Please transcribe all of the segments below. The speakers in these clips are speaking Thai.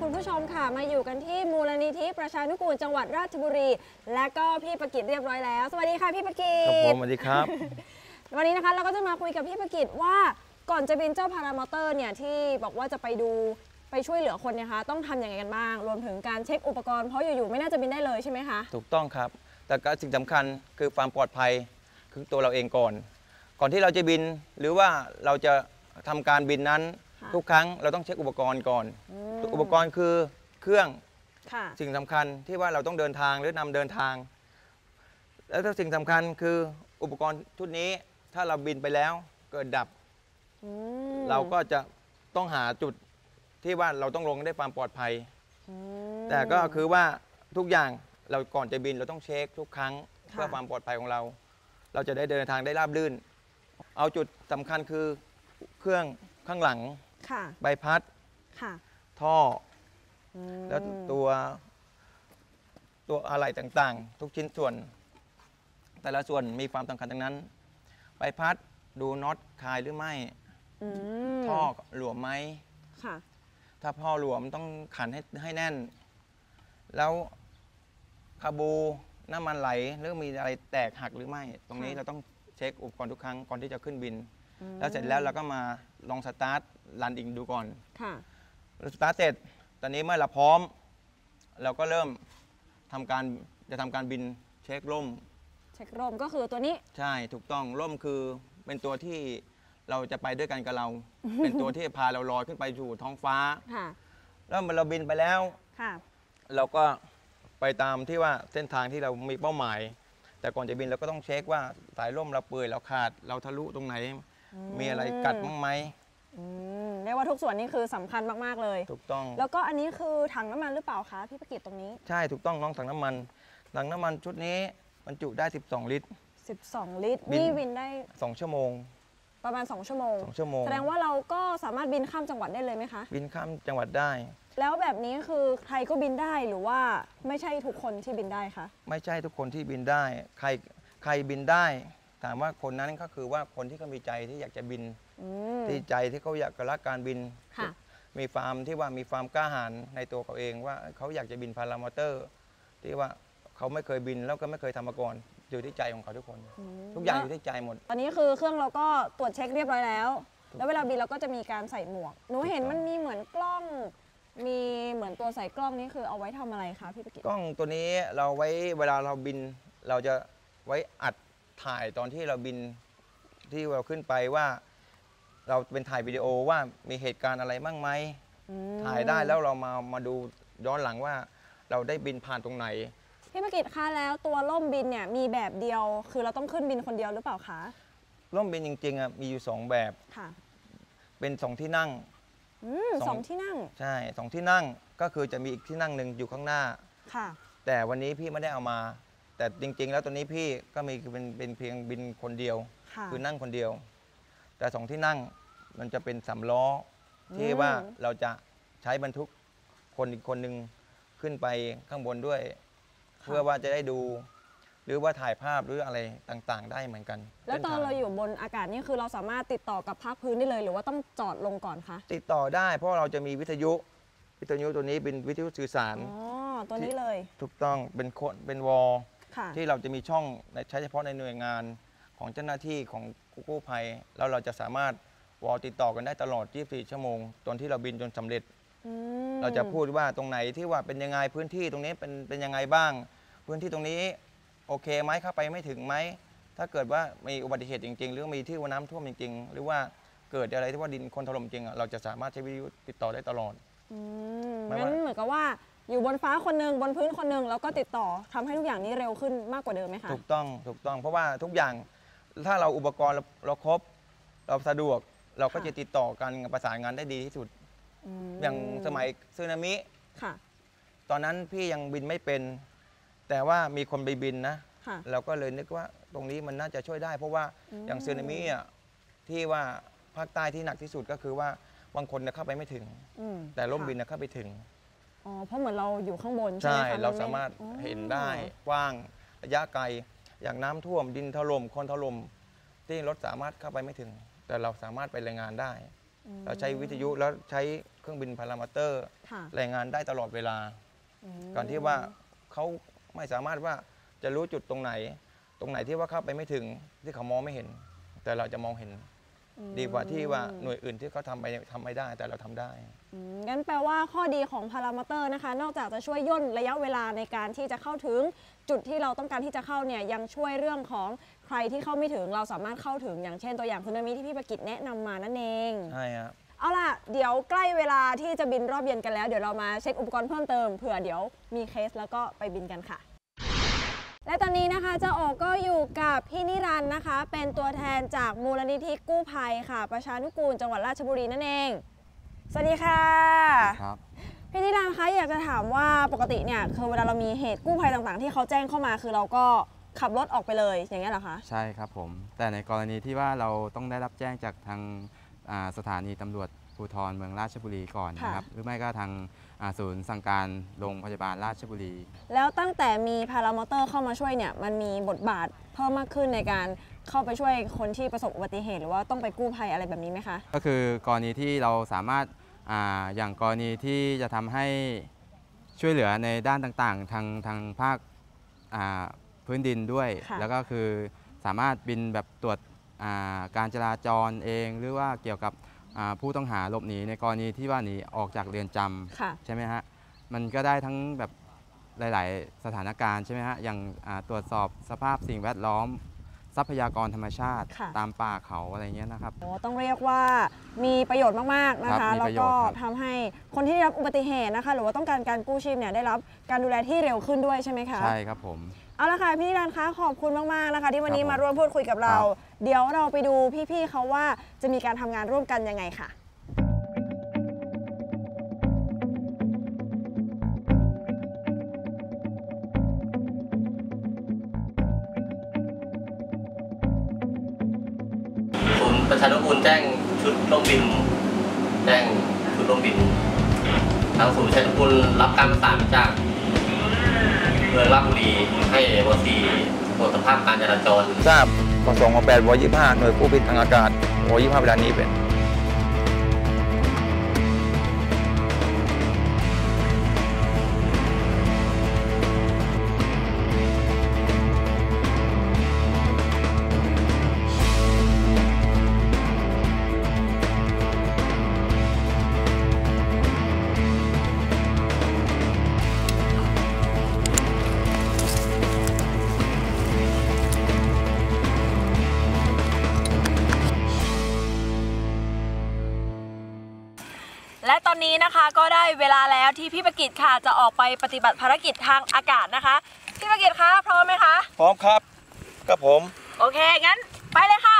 ค่ะ มาอยู่กันที่มูลนิธิประชานุกูลจังหวัดราชบุรี และก็พี่ประกิตเรียบร้อยแล้ว สวัสดีค่ะพี่ประกิครับผตมสวัสดีครับ วันนี้นะคะเราก็จะมาคุยกับพี่ประกิตว่าก่อนจะบินเจ้าพารามอเตอร์เนี่ยที่บอกว่าจะไปดูไปช่วยเหลือคนเนยคะต้องทำยังไงกันบ้าง รวมถึงการเช็คอุปกรณ์เพราะอยู่ๆไม่น่าจะบินได้เลยใช่ไหมคะถูกต้องครับ แต่ก็สิ่งสำคัญคือความปลอดภัยคือตัวเราเองก่อน ก่อนที่เราจะบินหรือว่าเราจะทำการบินนั้นค่ะ ทุกครั้งเราต้องเช็คอุปกรณ์ก่อนมอุปกรณ์คือเครื่องค่ะสิ่งสำคัญที่ว่าเราต้องเดินทางหรือนำเดินทาง แล้วถ้าสิ่งสำคัญคืออุปกรณ์ชุดนี้ถ้าเราบินไปแล้วเกิดดับอืมเราก็จะต้องหาจุดที่ว่าเราต้องลงได้ความปลอดภัยอืมแต่ก็คือว่าทุกอย่างเราก่อนจะบินเราต้องเช็คทุกครั้งค่ะเพื่อความปลอดภัยของเรา เราจะได้เดินทางได้ราบรื่น เอาจุดสำคัญคือเครื่องข้างหลัง ค่ะ ใบพัด ค่ะท่ออืมแล้วตัว ตัวอะไรต่างๆ ทุกชิ้นส่วน แต่ละส่วนมีความสำคัญทั้งนั้น ใบพัดดูน็อตคลายหรือไม่ อืมท่อหลวมไหม ค่ะ ถ้าพ่อหลวมต้องขันให้ให้แน่น แล้วคาบูน้ำมันไหลหรือมีอะไรแตกหักหรือไม่ ตรงนี้ค่ะ เราต้องเช็คอุปกรณ์ทุกครั้งก่อนที่จะขึ้นบินอืมแล้วเสร็จแล้วเราก็มา ลองสตาร์ทรันอิงดูก่อนค่ะสตาร์ทเสร็จ ตอนนี้เมื่อเราพร้อม เราก็เริ่มทำการจะทำการบินเช็คล่ม เช็คลมก็คือตัวนี้ ใช่ถูกต้องล่มคือเป็นตัวที่เราจะไปด้วยกันกับเรา เป็นตัวที่พาเราลอยขึ้นไปสู่ท้องฟ้าค่ะแล้วเมื่อเราบินไปแล้วค่ะเราก็ไปตามที่ว่าเส้นทางที่เรามีเป้าหมาย แต่ก่อนจะบินเราก็ต้องเช็คว่าสายล่มเราเปื่อยเราขาดเราทะลุตรงไหน มีอะไรกัดบ้างไหมอืมเรียกว่าทุกส่วนนี่คือสำคัญมากๆเลย ถูกต้อง แล้วก็อันนี้คือถังน้ำมันหรือเปล่าคะพี่ประกิตตรงนี้ ใช่ถูกต้องน้องถังน้ำมันถังน้ำมันชุดนี้บรรจุได้ 12 ลิตร 12 ลิตรบิน นี่บินได้2ชั่วโมง ประมาณ 2 ชั่วโมง2ชั่วโมง แสดงว่าเราก็สามารถบินข้ามจังหวัดได้เลยไหมคะ บินข้ามจังหวัดได้ แล้วแบบนี้คือใครก็บินได้หรือว่าไม่ใช่ทุกคนที่บินได้คะ ไม่ใช่ทุกคนที่บินได้ ใครใครบินได้ ถามว่าคนนั้นก็คือว่าคนที่เขามีใจที่อยากจะบินอืม ที่ใจที่เขาอยากจะรักการบิน ค่ะ มีความที่ว่ามีความกล้าหาญในตัวเขาเองว่าเขาอยากจะบินพารามอเตอร์ ที่ว่าเขาไม่เคยบินแล้วก็ไม่เคยทำมาก่อนอยู่ที่ใจของเขาทุกคน ทุกอย่างอยู่ที่ใจหมด ตอนนี้คือเครื่องเราก็ตรวจเช็คเรียบร้อยแล้วแล้วเวลาบินเราก็จะมีการใส่หมวก หนูเห็นมันมีเหมือนกล้อง มีเหมือนตัวใส่กล้องนี่คือเอาไว้ทำอะไรคะพี่ประกิตกล้องตัวนี้เราไว้เวลาเราบินเราจะไว้อัด ถ่ายตอนที่เราบินที่เราขึ้นไปว่า เราเป็นถ่ายวิดีโอว่ามีเหตุการณ์อะไรบ้างไหมอืมถ่ายได้แล้วเรามามาดูย้อนหลังว่า เราได้บินผ่านตรงไหนพี่ประกิตคะแล้วตัวล่มบินเนี่ยมีแบบเดียว คือเราต้องขึ้นบินคนเดียวหรือเปล่าคะร่มบินจริงๆอะมีอยู่สองแบบค่ะ เป็นสองที่นั่งอืมสองสองที่นั่ง ใช่สองที่นั่งก็คือจะมีอีกที่นั่งหนึ่งอยู่ข้างหน้าค่ะ แต่วันนี้พี่ไม่ได้เอามา แต่จริง ๆ แล้วตัวนี้พี่ก็มีเป็นเป็นเพียงบินคนเดียว ค่ะคือนั่งคนเดียว แต่สองที่นั่งมันจะเป็นสามล้อที่อืมว่าเราจะใช้บรรทุกคนอีกคนหนึ่งขึ้นไปข้างบนด้วย เพื่อว่าจะได้ดู หรือว่าถ่ายภาพหรืออะไรต่างๆ ได้เหมือนกันแล้วตอนส้ทงเราอยู่บนอากาศนี่คือเราสามารถติดต่อกับภาคพื้นได้เลย หรือว่าต้องจอดลงก่อนคะติดต่อได้ เพราะเราจะมีวิทยุ วิทยุตัวนี้เป็นวิทยุสื่อสาร อ๋อตัวนี้เลย ถูกต้องเป็นโคนเป็นวอลค่ะ ที่เราจะมีช่องในใช้เฉพาะในหน่วยงานของเจ้าหน้าที่ของกู้ภัย แล้วเราจะสามารถวอลติดต่อกันได้ตลอด 24 ชั่วโมงตอนที่เราบินจนสำเร็จอืมเราจะพูดว่าตรงไหนที่ว่าเป็นยังไงพื้นที่ตรงนี้เป็นเป็นยังไงบ้าง พื้นที่ตรงนี้โอเคไหมเข้าไปไม่ถึงไหมถ้าเกิดว่ามีอุบัติเหตุจริง ๆ หรือมีที่ว่าน้ำท่วมจริง ๆ หรือว่าเกิดอะไรที่ว่าดินโคนถล่มจริงอะเราจะสามารถใช้วิทยุติดต่อได้ตลอดอืมไม่งั้นว่าเหมือนกับว่า อยู่บนฟ้าคนหนึ่งบนพื้นคนหนึ่งแล้วก็ติดต่อทำให้ทุกอย่างนี้เร็วขึ้นมากกว่าเดิมไหมคะ ถูกต้องถูกต้อง เพราะว่าทุกอย่างถ้าเราอุปกรณ์เราเราครบ เราสะดวกเราก็ค่ะ จะติดต่อกันประสานงานได้ดีที่สุด มอย่างสมัยสึนามิ ค่ะตอนนั้นพี่ยังบินไม่เป็น แต่ว่ามีคนไปบินนะ ค่ะ เราก็เลยนึกว่าตรงนี้มันน่าจะช่วยได้ เพราะว่าอืม อย่างสึนามิอะที่ว่าภาคใต้ที่หนักที่สุดก็คือว่าบางคนเนี่ยเข้าไปไม่ถึง อืมแต่ร่มค่ะ บินน่ะเข้าไปถึง อ๋อ เพราะเหมือนเราอยู่ข้างบนใช่ใช่ ไหมคะเรานไสามารถอ๋อเห็นได้กว้างระยะไกล อย่างน้ำท่วมดินถล่มคนถล่มที่รถสามารถเข้าไปไม่ถึง แต่เราสามารถไปรายงานได้ อืมเราใช้วิทยุแล้วใช้เคเครื่องบินพารามอเตอร์ค่ะรายงานได้ตลอดเวลาก่อนที่ว่าเขาไม่สามารถว่าจะรู้จุดตรงไหน ตรงไหนที่ว่าเข้าไปไม่ถึงที่เขามองไม่เห็น แต่เราจะมองเห็น ดีกว่าที่ว่าหน่วยอื่นที่เขาทำไปทำไม่ได้แต่เราทำได้ อืมงั้นแปลว่าข้อดีของพารามอเตอร์นะคะ นอกจากจะช่วยย่นระยะเวลาในการที่จะเข้าถึงจุดที่เราต้องการที่จะเข้าเนี่ยยังช่วยเรื่องของใครที่เข้าไม่ถึงเราสามารถเข้าถึงอย่างเช่นตัวอย่างสึนามิที่พี่ประกิตแนะนำมานั่นเอง ใช่ครับ เอาล่ะ เดี๋ยวใกล้เวลาที่จะบินรอบเย็นกันแล้ว เดี๋ยวเรามาเช็คอุปกรณ์เพิ่มเติมเผื่อเดี๋ยวมีเคสแล้วก็ไปบินกันค่ะ และตอนนี้นะคะเจ้าโอก็อยู่กับพี่นิรันดร์นะคะ เป็นตัวแทนจากมูลนิธิกู้ภัยค่ะ ประชานุกูลจังหวัดราชบุรีนั่นเอง สวัสดีค่ะครับพี่นิรันดร์คะอยากจะถามว่าปกติเนี่ยคือเวลาเรามีเหตุกู้ภัยต่างๆ ที่เขาแจ้งเข้ามาคือเราก็ขับรถออกไปเลยอย่างเงี้ยเหรอคะใช่ครับผม แต่ในกรณีที่ว่าเราต้องได้รับแจ้งจากทางอ่าสถานีตำรวจ ภูธรเมืองราชบุรีก่อนนะครับ หรือไม่ก็ทางอ่าศูนย์สั่งการโรงพยาบาลราชบุรี แล้วตั้งแต่มีพารามอเตอร์เข้ามาช่วยเนี่ยมันมีบทบาทเพิ่มมากขึ้นในการเข้าไปช่วยคนที่ประสบอุบัติเหตุ หรือว่าต้องไปกู้ภัยอะไรแบบนี้ไหมคะ ก็คือกรณีที่เราสามารถอาอย่างกรณีที่จะทำให้ช่วยเหลือในด้านต่างๆ ทางทางภาคอ่าพื้นดินด้วยค่ะแล้วก็คือสามารถบินแบบตรวจอ่าการจราจรเอง หรือว่าเกี่ยวกับอ่า ผู้ต้องหาหลบหนีในกรณีที่ว่าหนีออกจากเรือนจำค่ะใช่ไหมฮะมันก็ได้ทั้งแบบหลาย ๆ สถานการณ์ใช่ไหมฮะอย่างอ่าตรวจสอบสภาพสิ่งแวดล้อมทรัพยากรธรรมชาติค่ะตามป่าเขาอะไรเงี้ยนะครับโอ้ต้องเรียกว่ามีประโยชน์มาก ๆ นะครัคะบมีแล้วประโยก็ชน์ครับทำให้คนที่ได้รับอุบัติเหตุนะคะ หรือว่าต้องการการกู้ชีพเนี่ยได้รับการดูแลที่เร็วขึ้นด้วยใช่ไหมคะใช่ครับผม เอาละค่ะพี่นิรันดร์คะขอบคุณมากๆนะคะ ที่วันนี้ครับผมมาร่วมพูดคุยกับเราครับเดี๋ยวเราไปดูพี่ๆเขาว่าจะมีการทำงานร่วมกันยังไงค่ะศูนย์ประชานุกูลแจ้งชุดร่มบิน แจ้งชุดร่มบิน ทางศูนย์ประชานุกูลรับการประสานจากเมืองราชบุรีให้วสีตรวจสภาพการจราจร ทราบประสงค์ของแปดวอยี่ห้าหน่วยกู้ภัยทางอากาศวอยี่ห้าเวลานี้เป็น และตอนนี้นะคะก็ได้เวลาแล้วที่พี่ประกิตค่ะจะออกไปปฏิบัติภารกิจทางอากาศนะคะ พี่ประกิตคะพร้อมไหมคะ พร้อมครับกับผม โอเคงั้นไปเลยค่ะ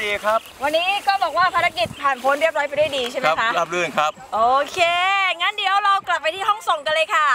ด้วยดีครับ วันนี้ก็บอกว่าภารกิจผ่านพ้นเรียบร้อยไปด้วยดีใช่ไหมคะ ครับราบรื่นครับ โอเค งั้นเดี๋ยวเรากลับไปที่ห้องส่งกันเลยค่ะ